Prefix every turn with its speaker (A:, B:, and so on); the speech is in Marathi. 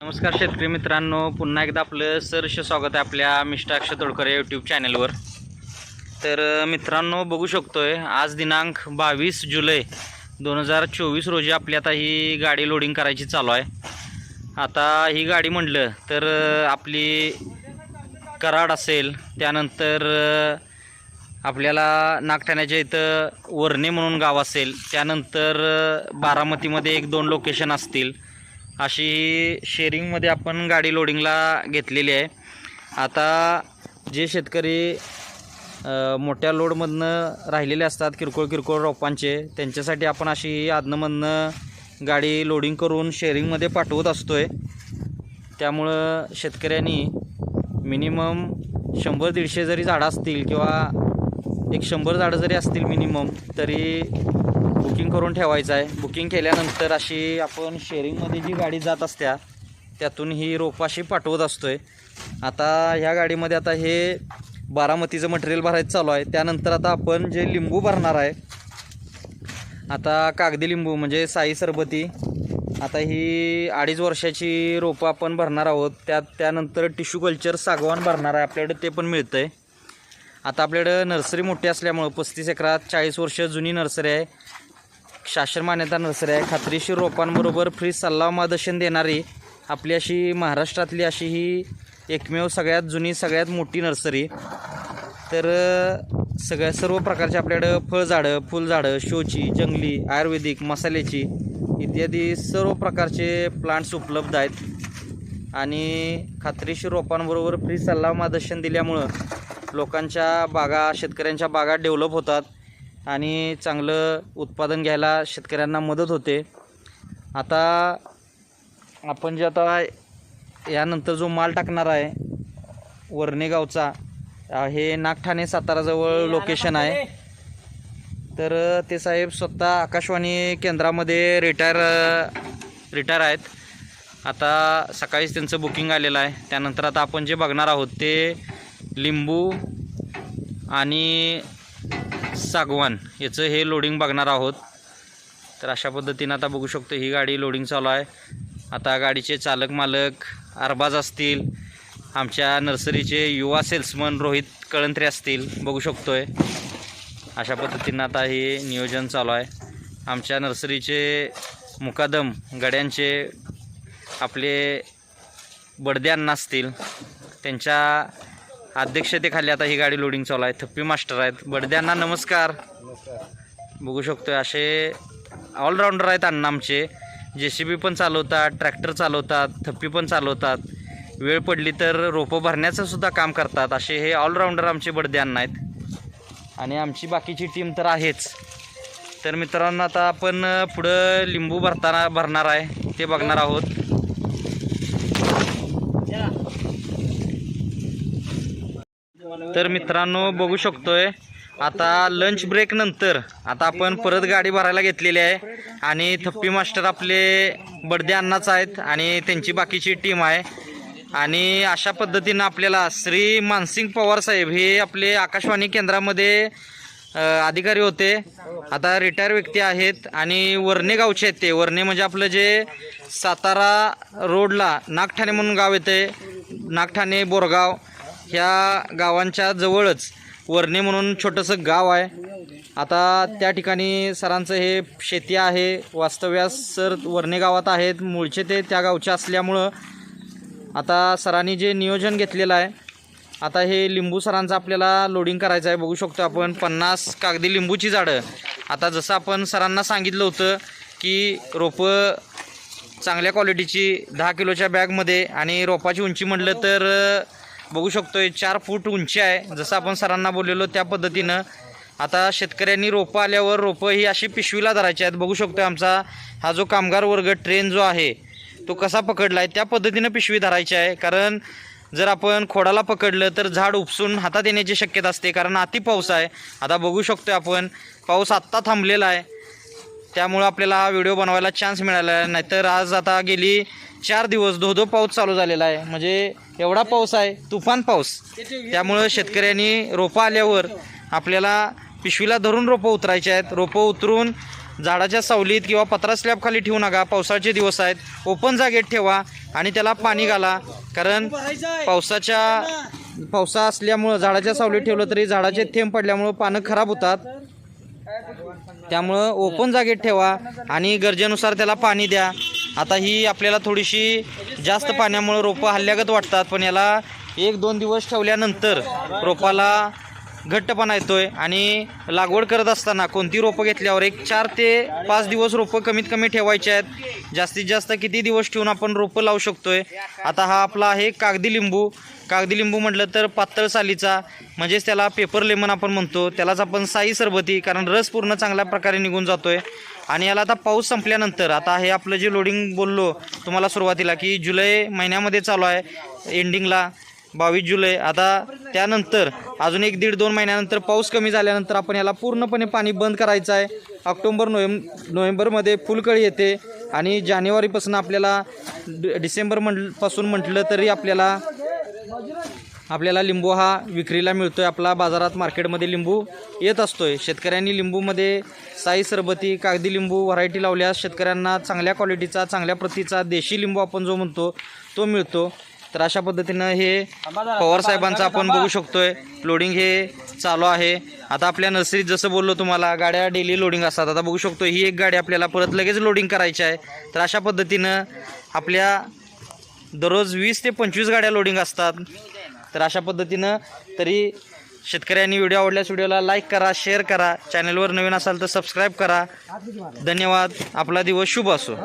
A: नमस्कार शेतकरी मित्रांनो पुन्हा एकदा आपलं सरश स्वागत आहे आपल्या मिस्टर अक्षय तोडकर या यूट्यूब चॅनलवर तर मित्रांनो बघू शकतो आहे आज दिनांक बावीस जुलै दोन हजार चोवीस रोजी आपली आता ही गाडी लोडिंग करायची चालू आहे. आता ही गाडी म्हटलं तर आपली कराड असेल त्यानंतर आपल्याला नागठाण्याच्या इथं वर्णे म्हणून गाव असेल त्यानंतर बारामतीमध्ये एक दोन लोकेशन असतील. अशी शेअरिंगमध्ये आपण गाडी लोडिंगला घेतलेली आहे. आता जे शेतकरी मोठ्या लोडमधनं राहिलेले असतात किरकोळ किरकोळ रोपांचे त्यांच्यासाठी आपण अशी आदनमधनं गाडी लोडिंग करून शेअरिंगमध्ये पाठवत असतो आहे त्यामुळं शेतकऱ्यांनी मिनिमम शंभर दीडशे जरी झाडं असतील किंवा एक शंभर झाडं जरी असतील मिनिमम तरी बुकिंग करून ठेवायचं आहे. बुकिंग केल्यानंतर अशी आपण शेअरिंगमध्ये जी गाडी जात असत्या त्यातून ही रोपाशी पाठवत असतो आहे आता ह्या गाडीमध्ये आता हे बारामतीचं मटेरियल भरायचं चालू आहे. त्यानंतर आता आपण जे लिंबू भरणार आहे आता कागदी लिंबू म्हणजे साई सरबती आता ही अडीच वर्षाची रोपं आपण भरणार आहोत. त्यात त्यानंतर टिश्यू कल्चर सागवान भरणार आहे. आपल्याकडे ते पण मिळतं आहे आता आपल्याकडं नर्सरी मोठी असल्यामुळं पस्तीस एकरात चाळीस वर्ष जुनी नर्सरी आहे. शासन मान्यता नर्सरी आहे खात्रीशीर रोपांबरोबर फ्री सल्ला मार्गदर्शन देणारी आपली अशी महाराष्ट्रातली अशी ही एकमेव सगळ्यात जुनी सगळ्यात मोठी नर्सरी. तर सगळ्या सर्व प्रकारचे आपल्याकडं फळझाडं फुलझाडं शोची जंगली आयुर्वेदिक मसाल्याची इत्यादी सर्व प्रकारचे प्लांट्स उपलब्ध आहेत. आणि खात्रीशीर रोपांबरोबर फ्री सल्ला मार्गदर्शन दिल्यामुळं लोकांच्या बागा शेतकऱ्यांच्या बागा डेव्हलप होतात. आणि चांगलं उत्पादन घ्यायला शेतकऱ्यांना मदत होते. आता आपण जे आता यानंतर जो माल टाकणार आहे वर्णे गावचा हे नागठाणे साताराजवळ लोकेशन आहे. तर ते साहेब स्वतः आकाशवाणी केंद्रामध्ये रिटायर रिटायर आहेत. आता सकाळीच त्यांचं बुकिंग आलेलं आहे. त्यानंतर आता आपण जे बघणार आहोत ते लिंबू आणि सागवान. याचं हे लोडिंग बघणार आहोत. तर अशा पद्धतीनं आता बघू शकतो ही गाडी लोडिंग चालू आहे. आता गाडीचे चालक मालक अरबाज असतील आमच्या नर्सरीचे युवा सेल्समन रोहित कळंत्रे असतील बघू शकतोय. अशा पद्धतीनं आता हे नियोजन चालू आहे. आमच्या नर्सरीचे मुकादम गड्यांचे आपले बडदे अण्णा असतील त्यांच्या अध्यक्षतेखाली आता ही गाडी लोडिंग चालू आहे. थप्पी मास्टर आहेत. बडद्यांना नमस्कार. बघू शकतोय असे ऑलराऊंडर आहेत अण्णा आमचे. जे सी बी पण चालवतात ट्रॅक्टर चालवतात थप्पी पण चालवतात. वेळ पडली तर रोपं भरण्याचं सुद्धा काम करतात. असे हे ऑलराऊंडर आमचे बडदे अण्णा आहेत. आणि आमची बाकीची टीम तर आहेच. तर मित्रांनो आता आपण पुढं लिंबू भरताना भरणार आहे. ते बघणार आहोत. तर मित्रांनो बघू शकतोय आता लंच ब्रेक नंतर आता आपण परत गाडी भरायला घेतलेली आहे आणि थप्पी मास्टर आपले बडदे अण्णाच आहेत आणि त्यांची बाकीची टीम आहे. आणि अशा पद्धतीनं आपल्याला श्री मानसिंग पवार साहेब हे आपले आकाशवाणी केंद्रामध्ये अधिकारी होते. आता रिटायर व्यक्ती आहेत आणि वर्णे गावचे आहेत ते. वर्णे म्हणजे आपलं जे सातारा रोडला नागठाणे म्हणून गाव येते नागठाणे बोरगाव. ह्या गावांच्या जवळच वर्णे म्हणून छोटंसं गाव आहे. आता त्या ठिकाणी सरांचं हे शेती आहे. वास्तव्यास सर वर्णे गावात आहेत. मूळचे ते त्या गावचे असल्यामुळं आता सरांनी जे नियोजन घेतलेलं आहे आता हे लिंबू सरांचं आपल्याला लोडिंग करायचं आहे. बघू शकतो आपण पन्नास कागदी लिंबूची झाडं. आता जसं आपण सरांना सांगितलं होतं की रोपं चांगल्या क्वालिटीची दहा किलोच्या बॅगमध्ये आणि रोपाची उंची म्हटलं तर बघू शकतोय चार फूट उंची आहे. जसं आपण सरांना बोललेलो त्या पद्धतीनं आता शेतकऱ्यांनी रोपं आल्यावर रोपं ही अशी पिशवीला धरायची आहेत. बघू शकतोय आमचा हा जो कामगार वर्ग ट्रेन जो आहे तो कसा पकडला आहे त्या पद्धतीनं पिशवी धरायची आहे. कारण जर आपण खोडाला पकडलं तर झाड उपसून हातात येण्याची शक्यता असते. कारण अति पाऊस आहे. आता बघू शकतोय आपण पाऊस आत्ता थांबलेला आहे. त्यामुळं आपल्याला हा व्हिडिओ बनवायला चान्स मिळाला. आहे नाहीतर आज आता गेली चार दिवस धो धो पाऊस चालू झालेला आहे. म्हणजे एवढा पाऊस आहे तुफान पाऊस. त्यामुळं शेतकऱ्यांनी रोपं आल्यावर आपल्याला पिशवीला धरून रोपं उतरायचे आहेत. रोपं उतरून झाडाच्या सावलीत किंवा पत्रा स्लॅबखाली ठेवू नका. पावसाचे दिवस आहेत. ओपन जागेत ठेवा आणि त्याला पाणी घाला. कारण पावसाच्या पावसा असल्यामुळं झाडाच्या सावलीत ठेवलं तरी झाडाचे थेंब पडल्यामुळं पानं खराब होतात. त्यामुळं ओपन जागेत ठेवा आणि गरजेनुसार त्याला पाणी द्या. आता ही आपल्याला थोडीशी जास्त पाण्यामुळं रोपं हल्ल्यागत वाटतात पण याला एक दोन दिवस ठेवल्यानंतर रोपाला घट्टपणा येतोय आणि लागवड करत असताना कोणती रोपं घेतल्यावर एक चार ते पाच दिवस रोपं कमीत कमी ठेवायचे आहेत. जास्तीत जास्त किती दिवस ठेवून आपण रोपं लावू शकतोय? आता हा आपला आहे कागदी लिंबू. कागदी लिंबू म्हटलं तर पातळ सालीचा म्हणजेच त्याला पेपर लेमन आपण म्हणतो. त्यालाच आपण साई सरबती कारण रस पूर्ण चांगल्या प्रकारे निघून जातोय. आणि याला आता पाऊस संपल्यानंतर आता हे आपलं जे लोडिंग बोललो तुम्हाला सुरुवातीला की जुलै महिन्यामध्ये चालू आहे एंडिंगला बावीस जुलै. आता त्यानंतर अजून एक दीड दोन महिन्यानंतर पाऊस कमी झाल्यानंतर आपण याला पूर्णपणे पाणी बंद करायचं आहे. ऑक्टोंबर नोव्हें नोव्हेंबरमध्ये फुलकळी येते आणि जानेवारीपासून आपल्याला डिसेंबर म्हणपासून म्हटलं तरी आपल्याला आपल्याला लिंबू हा विक्रीला मिळतो आहे आपला बाजारात मार्केटमध्ये लिंबू येत असतो आहे शेतकऱ्यांनी लिंबूमध्ये साई सरबती कागदी लिंबू व्हरायटी लावल्यास शेतकऱ्यांना चांगल्या क्वालिटीचा चांगल्या प्रतीचा देशी लिंबू आपण जो म्हणतो तो मिळतो. तर अशा पद्धतीनं हे पवार साहेबांचं आपण बघू शकतोय. लोडिंग हे चालू आहे. आता आपल्या नर्सरीत जसं बोललो तुम्हाला गाड्या डेली लोडिंग असतात. आता बघू शकतो ही एक गाडी आपल्याला परत लगेच लोडिंग करायची आहे. तर अशा पद्धतीनं आपल्या दररोज वीस ते पंचवीस गाड्या लोडिंग असतात. तर अशा पद्धतीनं तरी शेतकऱ्यांनी व्हिडिओ आवडल्यास व्हिडिओला लाईक करा शेअर करा. चॅनलवर नवीन असाल तर सबस्क्राईब करा. धन्यवाद. आपला दिवस शुभ असो.